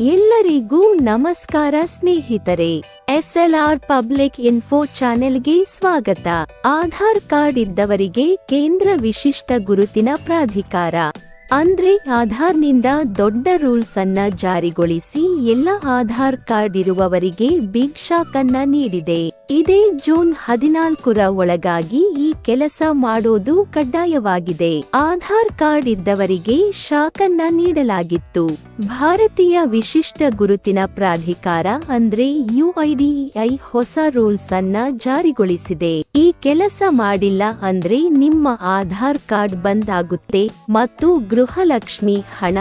ಎಲ್ಲರಿಗೂ ನಮಸ್ಕಾರ ಸ್ನೇಹಿತರೆ, ಎಸ್ಎಲ್ಆರ್ ಪಬ್ಲಿಕ್ ಇನ್ಫೋ ಚಾನೆಲ್ಗೆ ಸ್ವಾಗತ. ಆಧಾರ್ ಕಾರ್ಡ್ ಇದ್ದವರಿಗೆ ಕೇಂದ್ರ ವಿಶಿಷ್ಟ ಗುರುತಿನ ಪ್ರಾಧಿಕಾರ. ಅಂದ್ರೆ ಆಧಾರ್ನಿಂದ ದೊಡ್ಡ ರೂಲ್ಸ್ ಅನ್ನ ಜಾರಿಗೊಳಿಸಿ ಎಲ್ಲ ಆಧಾರ್ ಕಾರ್ಡ್ ಇರುವವರಿಗೆ ಬಿಗ್ ಶಾಕ್ ಅನ್ನ ನೀಡಿದೆ. ಇದೇ ಜೂನ್ ಹದಿನಾಲ್ಕರ ಒಳಗಾಗಿ ಈ ಕೆಲಸ ಮಾಡೋದು ಕಡ್ಡಾಯವಾಗಿದೆ. ಆಧಾರ್ ಕಾರ್ಡ್ ಇದ್ದವರಿಗೆ ಶಾಖನ್ನ ನೀಡಲಾಗಿತ್ತು. ಭಾರತೀಯ ವಿಶಿಷ್ಟ ಗುರುತಿನ ಪ್ರಾಧಿಕಾರ ಅಂದ್ರೆ ಯುಐಡಿಐ ಹೊಸ ರೂಲ್ಸ್ ಅನ್ನ ಜಾರಿಗೊಳಿಸಿದೆ. ಈ ಕೆಲಸ ಮಾಡಿಲ್ಲ ಅಂದ್ರೆ ನಿಮ್ಮ ಆಧಾರ್ ಕಾರ್ಡ್ ಬಂದ್ ಆಗುತ್ತೆ ಮತ್ತು ಗೃಹಲಕ್ಷ್ಮಿ ಹಣ,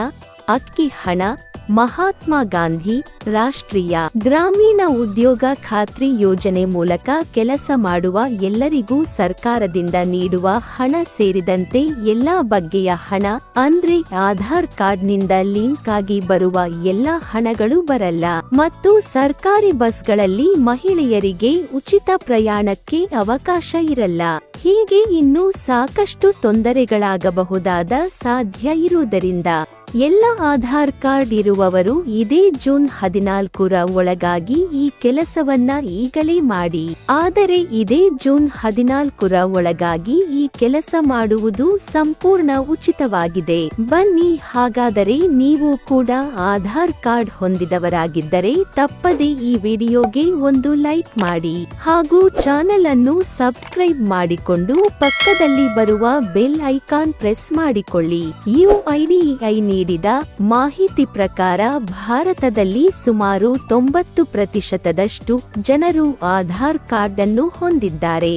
ಅಕ್ಕಿ ಹಣ ಮಹಾತ್ಮ ಗಾಂಧಿ ರಾಷ್ಟ್ರೀಯ ಗ್ರಾಮೀಣ ಉದ್ಯೋಗ ಖಾತ್ರಿ ಯೋಜನೆ ಮೂಲಕ ಕೆಲಸ ಮಾಡುವ ಎಲ್ಲರಿಗೂ ಸರ್ಕಾರದಿಂದ ನೀಡುವ ಹಣ ಸೇರಿದಂತೆ ಎಲ್ಲಾ ಬಗ್ಗೆಯ ಹಣ ಅಂದ್ರೆ ಆಧಾರ್ ಕಾರ್ಡ್ನಿಂದ ಲಿಂಕ್ ಆಗಿ ಬರುವ ಎಲ್ಲಾ ಹಣಗಳು ಬರಲ್ಲ. ಮತ್ತು ಸರ್ಕಾರಿ ಬಸ್ಗಳಲ್ಲಿ ಮಹಿಳೆಯರಿಗೆ ಉಚಿತ ಪ್ರಯಾಣಕ್ಕೆ ಅವಕಾಶ ಇರಲ್ಲ. ಹೀಗೆ ಇನ್ನೂ ಸಾಕಷ್ಟು ತೊಂದರೆಗಳಾಗಬಹುದಾದ ಸಾಧ್ಯ ಇರುವುದರಿಂದ ಎಲ್ಲ ಆಧಾರ್ ಕಾರ್ಡ್ ಇರುವವರು ಇದೇ ಜೂನ್ ಹದಿನಾಲ್ಕರ ಒಳಗಾಗಿ ಈ ಕೆಲಸವನ್ನ ಈಗಲೇ ಮಾಡಿ. ಆದರೆ ಇದೇ ಜೂನ್ ಹದಿನಾಲ್ಕರ ಒಳಗಾಗಿ ಈ ಕೆಲಸ ಮಾಡುವುದು ಸಂಪೂರ್ಣ ಉಚಿತವಾಗಿದೆ. ಬನ್ನಿ, ಹಾಗಾದರೆ ನೀವು ಕೂಡ ಆಧಾರ್ ಕಾರ್ಡ್ ಹೊಂದಿದವರಾಗಿದ್ದರೆ ತಪ್ಪದೆ ಈ ವಿಡಿಯೋಗೆ ಒಂದು ಲೈಕ್ ಮಾಡಿ. ಹಾಗೂ ಚಾನೆಲ್ ಅನ್ನು ಸಬ್ಸ್ಕ್ರೈಬ್ ಮಾಡಿಕೊಂಡು ಪಕ್ಕದಲ್ಲಿ ಬರುವ ಬೆಲ್ ಐಕಾನ್ ಪ್ರೆಸ್ ಮಾಡಿಕೊಳ್ಳಿ. ಯುಐಡಿಐ ನೀಡಿದ ಮಾಹಿತಿ ಪ್ರಕಾರ ಭಾರತದಲ್ಲಿ ಸುಮಾರು ತೊಂಬತ್ತು ಪ್ರತಿಶತದಷ್ಟು ಜನರು ಆಧಾರ್ ಕಾರ್ಡ್ ಅನ್ನು ಹೊಂದಿದ್ದಾರೆ.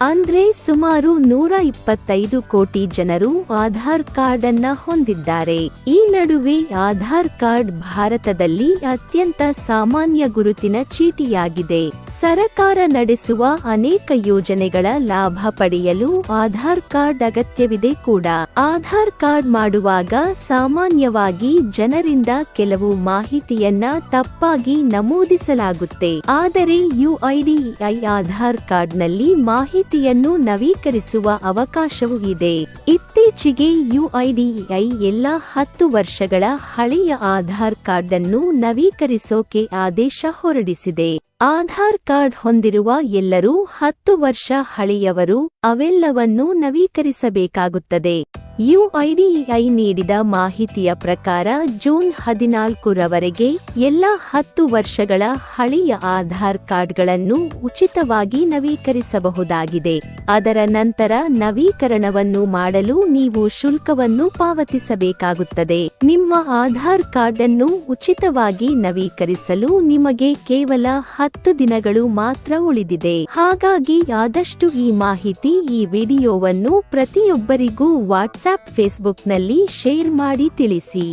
ಅಂದ್ರೆ ಸುಮಾರು ನೂರ ಇಪ್ಪತ್ತೈದು ಕೋಟಿ ಜನರು ಆಧಾರ್ ಕಾರ್ಡ್ ಅನ್ನ ಹೊಂದಿದ್ದಾರೆ. ಈ ನಡುವೆ ಆಧಾರ್ ಕಾರ್ಡ್ ಭಾರತದಲ್ಲಿ ಅತ್ಯಂತ ಸಾಮಾನ್ಯ ಗುರುತಿನ ಚೀಟಿಯಾಗಿದೆ. ಸರಕಾರ ನಡೆಸುವ ಅನೇಕ ಯೋಜನೆಗಳ ಲಾಭ ಪಡೆಯಲು ಆಧಾರ್ ಕಾರ್ಡ್ ಅಗತ್ಯವಿದೆ ಕೂಡ. ಆಧಾರ್ ಕಾರ್ಡ್ ಮಾಡುವಾಗ ಸಾಮಾನ್ಯವಾಗಿ ಜನರಿಂದ ಕೆಲವು ಮಾಹಿತಿಯನ್ನ ತಪ್ಪಾಗಿ ನಮೂದಿಸಲಾಗುತ್ತೆ. ಆದರೆ ಯುಐಡಿಐ ಆಧಾರ್ ಕಾರ್ಡ್ನಲ್ಲಿ ಮಾಹಿತಿಯನ್ನು ನವೀಕರಿಸುವ ಅವಕಾಶವೂ ಇದೆ. ಇತ್ತೀಚೆಗೆ ಯುಐಡಿಐ ಎಲ್ಲ ಹತ್ತು ವರ್ಷಗಳ ಹಳೆಯ ಆಧಾರ್ ಕಾರ್ಡ್ ಅನ್ನು ನವೀಕರಿಸೋಕೆ ಆದೇಶ ಹೊರಡಿಸಿದೆ. ಆಧಾರ್ ಕಾರ್ಡ್ ಹೊಂದಿರುವ ಎಲ್ಲರೂ ಹತ್ತು ವರ್ಷ ಹಳೆಯವರು ಅವೆಲ್ಲವನ್ನೂ ನವೀಕರಿಸಬೇಕಾಗುತ್ತದೆ. ಯುಐಡಿಐ ನೀಡಿದ ಮಾಹಿತಿಯ ಪ್ರಕಾರ ಜೂನ್ ಹದಿನಾಲ್ಕರವರೆಗೆ ಎಲ್ಲ ಹತ್ತು ವರ್ಷಗಳ ಹಳೆಯ ಆಧಾರ್ ಕಾರ್ಡ್ಗಳನ್ನು ಉಚಿತವಾಗಿ ನವೀಕರಿಸಬಹುದಾಗಿದೆ. ಅದರ ನಂತರ ನವೀಕರಣವನ್ನು ಮಾಡಲು ನೀವು ಶುಲ್ಕವನ್ನು ಪಾವತಿಸಬೇಕಾಗುತ್ತದೆ. ನಿಮ್ಮ ಆಧಾರ್ ಕಾರ್ಡ್ ಅನ್ನು ಉಚಿತವಾಗಿ ನವೀಕರಿಸಲು ನಿಮಗೆ ಕೇವಲ ಹತ್ತು ದಿನಗಳು ಮಾತ್ರ ಉಳಿದಿದೆ. ಹಾಗಾಗಿ ಆದಷ್ಟು ಈ ಮಾಹಿತಿ ಈ ವಿಡಿಯೋವನ್ನು ಪ್ರತಿಯೊಬ್ಬರಿಗೂ ವಾಟ್ಸ್ಆಪ್ ಫೇಸ್ಬುಕ್ನಲ್ಲಿ ಶೇರ್ ಮಾಡಿ ತಿಳಿಸಿ.